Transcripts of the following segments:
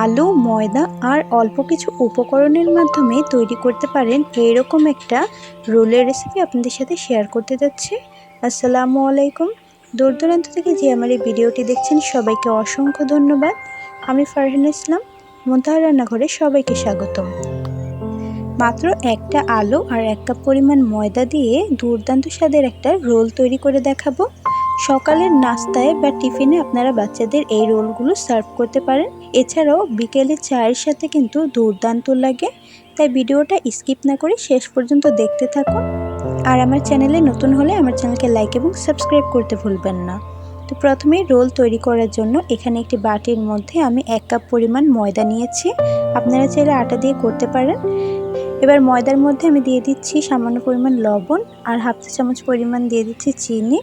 আলু, ময়দা আর অল্প কিছু উপকরণের মাধ্যমে তৈরি করতে পারেন এইরকম একটা রোলের রেসিপি আপনাদের সাথে শেয়ার করতে যাচ্ছি। আসসালামু আলাইকুম। দূর দূরান্ত থেকে যে আমার এই ভিডিওটি দেখছেন, সবাইকে অসংখ্য ধন্যবাদ। আমি ফারহান ইসলাম, মোন্তাহা রান্নাঘরে সবাইকে স্বাগতম। মাত্র একটা আলু আর এক কাপ পরিমাণ ময়দা দিয়ে দুর্দান্ত স্বাদের একটা রোল তৈরি করে দেখাবো। সকালের নাস্তায় বা টিফিনে আপনারা বাচ্চাদের এই রোলগুলো সার্ভ করতে পারেন। এছাড়াও বিকেলে চায়ের সাথে কিন্তু দুর্দান্ত লাগে। তাই ভিডিওটা স্কিপ না করে শেষ পর্যন্ত দেখতে থাকুন। আর আমার চ্যানেলে নতুন হলে আমার চ্যানেলকে লাইক এবং সাবস্ক্রাইব করতে ভুলবেন না। তো প্রথমেই রোল তৈরি করার জন্য এখানে একটি বাটির মধ্যে আমি এক কাপ পরিমাণ ময়দা নিয়েছি। আপনারা চাইলে আটা দিয়ে করতে পারেন। এবার ময়দার মধ্যে আমি দিয়ে দিচ্ছি সামান্য পরিমাণ লবণ আর হাফ চা চামচ পরিমাণ দিয়ে দিচ্ছি চিনি।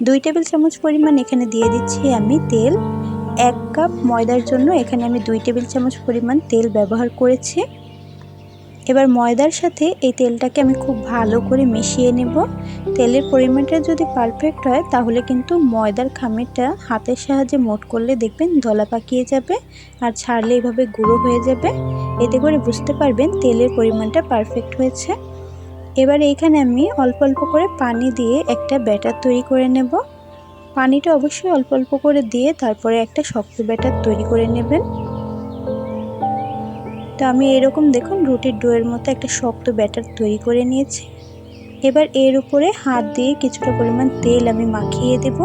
দুই টেবিল চামচ পরিমাণ এখানে দিয়ে দিচ্ছি আমি তেল। এক কাপ ময়দার জন্য এখানে আমি দুই টেবিল চামচ পরিমাণ তেল ব্যবহার করেছি। এবার ময়দার সাথে এই তেলটাকে আমি খুব ভালো করে মিশিয়ে নেব। তেলের পরিমাণটা যদি পারফেক্ট হয়, তাহলে কিন্তু ময়দার খামিরটা হাতের সাহায্যে মোট করলে দেখবেন দলা পাকিয়ে যাবে আর ছাড়লে এভাবে গুঁড়ো হয়ে যাবে। এতে করে বুঝতে পারবেন তেলের পরিমাণটা পারফেক্ট হয়েছে। এবার এইখানে আমি অল্প অল্প করে পানি দিয়ে একটা ব্যাটার তৈরি করে নেব। পানিটা অবশ্যই অল্প অল্প করে দিয়ে তারপরে একটা শক্ত ব্যাটার তৈরি করে নেবেন। তো আমি এরকম দেখুন রুটির ডোয়ের মতো একটা শক্ত ব্যাটার তৈরি করে নিয়েছি। এবার এর উপরে হাত দিয়ে কিছুটা পরিমাণ তেল আমি মাখিয়ে দেব।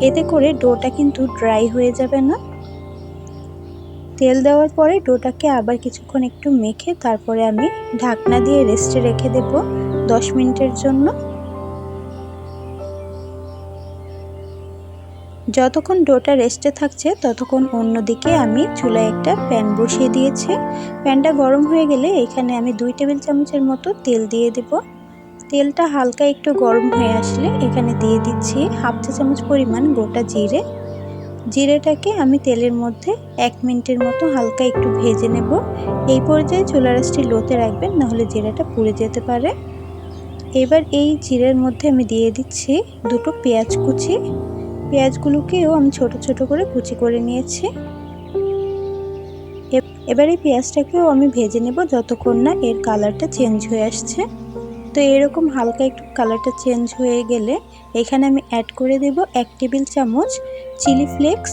এতে করে ডোটা কিন্তু ড্রাই হয়ে যাবে না। তেল দেওয়ার পরে ডোটাকে আবার কিছুক্ষণ একটু মেখে তারপরে আমি ঢাকনা দিয়ে রেস্টে রেখে দেব। দশ মিনিটের জন্য। যতক্ষণ ডোটা রেস্টে থাকছে, ততক্ষণ অন্যদিকে আমি চুলায় একটা প্যান বসিয়ে দিয়েছি। প্যানটা গরম হয়ে গেলে এখানে আমি দুই টেবিল চামচের মতো তেল দিয়ে দেব। তেলটা হালকা একটু গরম হয়ে আসলে এখানে দিয়ে দিচ্ছি হাফ চা চামচ পরিমাণ গোটা জিরে। জিরেটাকে আমি তেলের মধ্যে এক মিনিটের মতো হালকা একটু ভেজে নেব। এই পর্যায়ে চুলা রাসটি লোতে রাখবেন, নাহলে জিরাটা পুড়ে যেতে পারে। এবার এই জিরের মধ্যে আমি দিয়ে দিচ্ছি দুটো পেঁয়াজ কুচি। পেঁয়াজগুলোকেও আমি ছোট ছোট করে কুচি করে নিয়েছি। এবার এই পেঁয়াজটাকেও আমি ভেজে নেব যতক্ষণ না এর কালারটা চেঞ্জ হয়ে আসছে। তো এরকম হালকা একটু কালারটা চেঞ্জ হয়ে গেলে এখানে আমি অ্যাড করে দেব এক টেবিল চামচ চিলি ফ্লেক্স।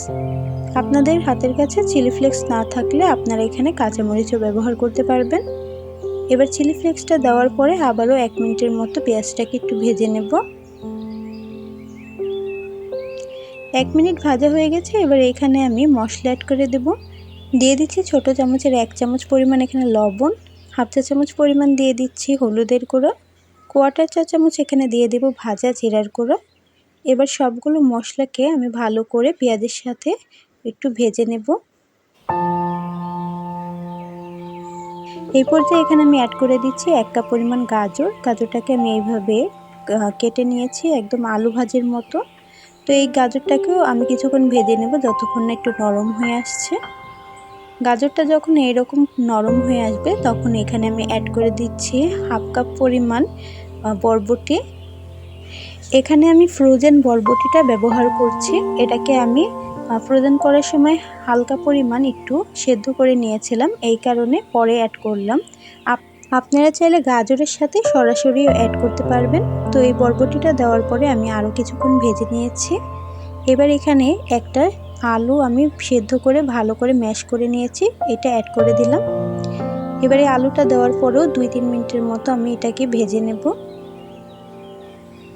আপনাদের হাতের কাছে চিলি ফ্লেক্স না থাকলে আপনারা এখানে কাঁচামরিচও ব্যবহার করতে পারবেন। এবার চিলি ফ্লেক্সটা দেওয়ার পরে আবারও এক মিনিটের মতো পেঁয়াজটাকে একটু ভেজে নেব। এক মিনিট ভাজা হয়ে গেছে, এবার এখানে আমি মশলা অ্যাড করে দেব। দিয়ে দিচ্ছি ছোট চামচের এক চামচ পরিমাণ এখানে লবণ, হাফ চা চামচ পরিমাণ দিয়ে দিচ্ছি হলুদের গুঁড়ো কোয়াটার চা চামচ এখানে দিয়ে দেব ভাজা জিরার গুঁড়ো। এবার সবগুলো মশলাকে আমি ভালো করে পেঁয়াজের সাথে একটু ভেজে নেব। এই পর্যায়ে এখানে আমি অ্যাড করে দিচ্ছি এক কাপ পরিমাণ গাজর। গাজরটাকে আমি এইভাবে কেটে নিয়েছি একদম আলু ভাজির মতো। তো এই গাজরটাকেও আমি কিছুক্ষণ ভেজে নেব যতক্ষণ না একটু নরম হয়ে আসছে। গাজরটা যখন এরকম নরম হয়ে আসবে তখন এখানে আমি অ্যাড করে দিচ্ছি হাফ কাপ পরিমাণ বরবটি। এখানে আমি ফ্রোজেন বরবটিটা ব্যবহার করছি। এটাকে আমি ফ্রোজেন করার সময় হালকা পরিমাণ একটু সেদ্ধ করে নিয়েছিলাম। এই কারণে পরে অ্যাড করলাম। আপনারা চাইলে গাজরের সাথে সরাসরিও অ্যাড করতে পারবেন। তো এই বরবটিটা দেওয়ার পরে আমি আরও কিছুক্ষণ ভেজে নিয়েছি। এবার এখানে একটা আলু আমি সেদ্ধ করে ভালো করে ম্যাশ করে নিয়েছি। এটা অ্যাড করে দিলাম। এবারে আলুটা দেওয়ার পরেও দুই তিন মিনিটের মতো আমি এটাকে ভেজে নেব।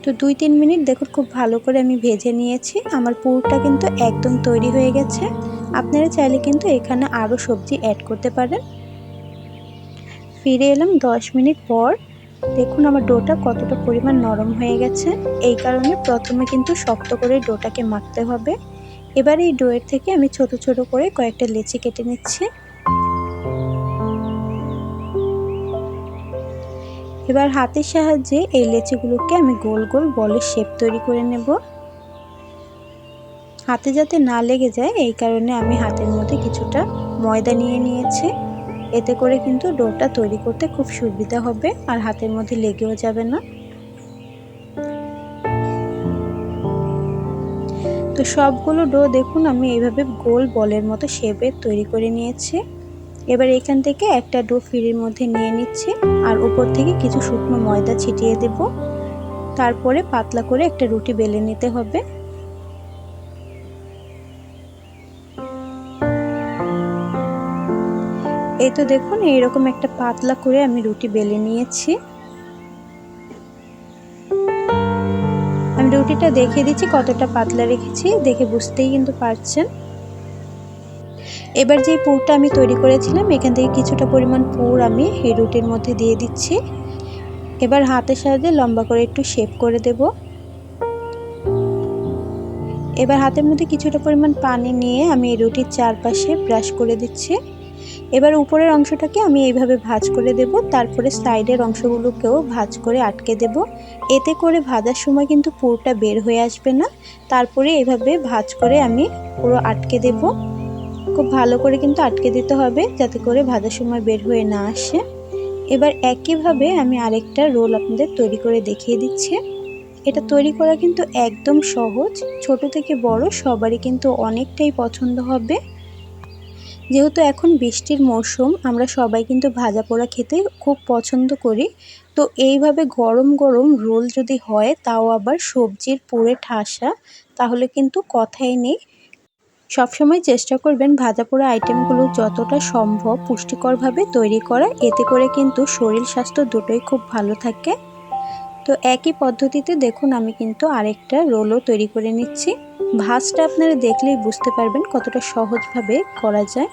তো দুই, তিন মিনিট দেখুন খুব ভালো করে আমি ভেজে নিয়েছি। আমার পুরটা কিন্তু একদম তৈরি হয়ে গেছে। আপনারা চাইলে কিন্তু এখানে আরও সবজি অ্যাড করতে পারেন। ফিরে এলাম দশ মিনিট পর। দেখুন আমার ডোটা কতটা পরিমাণ নরম হয়ে গেছে। এই কারণে প্রথমে কিন্তু শক্ত করে ডোটাকে মাখতে হবে। এবার এই ডোয়ের থেকে আমি ছোট ছোট করে কয়েকটা লেচি কেটে নিচ্ছি। এবার হাতের সাহায্যে এই লেচিগুলোকে আমি গোল গোল বলের শেপ তৈরি করে নেব। হাতে যাতে না লেগে যায়, এই কারণে আমি হাতের মধ্যে কিছুটা ময়দা নিয়ে নিয়েছি। এতে করে কিন্তু ডোটা তৈরি করতে খুব সুবিধা হবে আর হাতের মধ্যে লেগেও যাবে না। তো সবগুলো ডো দেখুন, আমি এইভাবে গোল বলের মতো শেপের তৈরি করে নিয়েছি। এবার এখান থেকে একটা ডো ফিরির মধ্যে নিয়ে নিচ্ছি আর উপর থেকে কিছু শুকনো ময়দা ছিটিয়ে দেব। তারপরে পাতলা করে একটা রুটি বেলে নিতে হবে। এই তো দেখুন, এইরকম একটা পাতলা করে আমি রুটি বেলে নিয়েছি। আমি রুটিটা দেখিয়ে দিচ্ছি, কতটা পাতলা রেখেছি, দেখে বুঝতেই কিন্তু পারছেন। এবার যে পুরটা আমি তৈরি করেছিলাম, এখান থেকে কিছুটা পরিমাণ পুর আমি এই রুটির মধ্যে দিয়ে দিচ্ছি। এবার হাতের সাহায্যে লম্বা করে একটু শেপ করে দেব। এবার হাতের মধ্যে কিছুটা পরিমাণ পানি নিয়ে আমি এই রুটির চারপাশে ব্রাশ করে দিচ্ছি। এবার উপরের অংশটাকে আমি এইভাবে ভাজ করে দেব, তারপরে সাইডের অংশগুলোকেও ভাজ করে আটকে দেব। এতে করে ভাজার সময় কিন্তু পুরোটা বের হয়ে আসবে না। তারপরে এভাবে ভাজ করে আমি পুরো আটকে দেব। খুব ভালো করে কিন্তু আটকে দিতে হবে যাতে করে ভাজার সময় বের হয়ে না আসে। এবার একইভাবে আমি আরেকটা রোল আপনাদের তৈরি করে দেখিয়ে দিচ্ছি। এটা তৈরি করা কিন্তু একদম সহজ। ছোট থেকে বড় সবারই কিন্তু অনেকটাই পছন্দ হবে। যেহেতু এখন বৃষ্টির মরশুম, আমরা সবাই কিন্তু ভাজা পোড়া খেতে খুব পছন্দ করি। তো এইভাবে গরম গরম রোল যদি হয়, তাও আবার সবজির পুরে ঠাসা, তাহলে কিন্তু কথাই নেই। সবসময় চেষ্টা করবেন ভাজা পোড়া আইটেমগুলো যতটা সম্ভব পুষ্টিকরভাবে তৈরি করা। এতে করে কিন্তু শরীর স্বাস্থ্য দুটোই খুব ভালো থাকে। তো একই পদ্ধতিতে দেখুন আমি কিন্তু আরেকটা রোলও তৈরি করে নিচ্ছি। ভাজটা আপনারা দেখলেই বুঝতে পারবেন কতটা সহজভাবে করা যায়।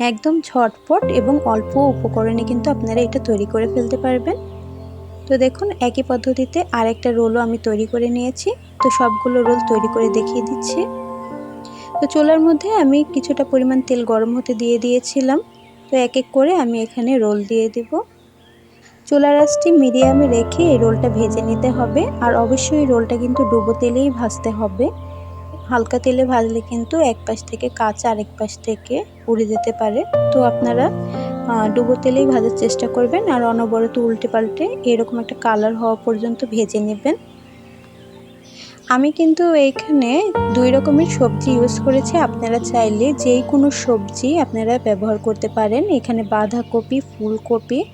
একদম ঝটপট এবং অল্প উপকরণে কিন্তু আপনারা এটা তৈরি করে ফেলতে পারবেন। তো দেখুন একই পদ্ধতিতে আরেকটা রোলও আমি তৈরি করে নিয়েছি। তো সবগুলো রোল তৈরি করে দেখিয়ে দিচ্ছি। তো চোলার মধ্যে আমি কিছুটা পরিমাণ তেল গরম হতে দিয়ে দিয়েছিলাম। তো এক এক করে আমি এখানে রোল দিয়ে দিব। চোলার আঁচটি মিডিয়ামে রেখে এই রোলটা ভেজে নিতে হবে। আর অবশ্যই রোলটা কিন্তু ডুবো তেলেই ভাজতে হবে। হালকা তেলে ভাজলে কিন্তু এক পাশ থেকে কাঁচা আরেক পাশ থেকে উড়ে যেতে পারে। তো আপনারা ডুবো তেলেই ভাজার চেষ্টা করবেন। আর অনবরত উল্টে পাল্টে এরকম একটা কালার হওয়া পর্যন্ত ভেজে নেবেন। আমি কিন্তু এইখানে দুই রকমের সবজি ইউজ করেছি। আপনারা চাইলে যেই কোনো সবজি আপনারা ব্যবহার করতে পারেন। এখানে বাঁধাকপি, ফুলকপি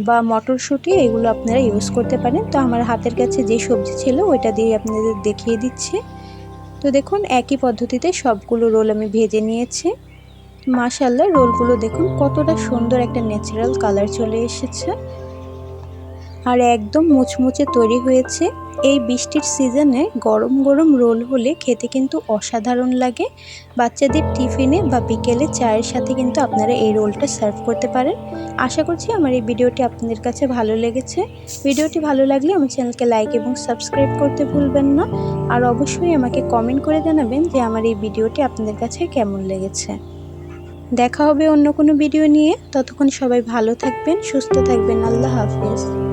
বা মটরশুঁটি এগুলো আপনারা ইউজ করতে পারেন। তো আমার হাতের কাছে যে সবজি ছিল ওইটা দিয়ে আপনাদের দেখিয়ে দিচ্ছি। তো দেখুন, একই পদ্ধতিতে সবগুলো রোল আমি ভেজে নিয়েছি। মাশাল্লাহ রোলগুলো দেখুন কতটা সুন্দর একটা ন্যাচারাল কালার চলে এসেছে। আর একদম মুচমুচে তৈরি হয়েছে। এই বৃষ্টির সিজনে গরম গরম রোল হলে খেতে কিন্তু অসাধারণ লাগে। বাচ্চাদের টিফিনে বা বিকেলে চায়ের সাথে কিন্তু আপনারা এই রোলটা সার্ভ করতে পারেন। আশা করছি আমার এই ভিডিওটি আপনাদের কাছে ভালো লেগেছে। ভিডিওটি ভালো লাগলে আমার চ্যানেলকে লাইক এবং সাবস্ক্রাইব করতে ভুলবেন না। আর অবশ্যই আমাকে কমেন্ট করে জানাবেন যে আমার এই ভিডিওটি আপনাদের কাছে কেমন লেগেছে। দেখা হবে অন্য কোনো ভিডিও নিয়ে। ততক্ষণ সবাই ভালো থাকবেন, সুস্থ থাকবেন। আল্লাহ হাফিজ।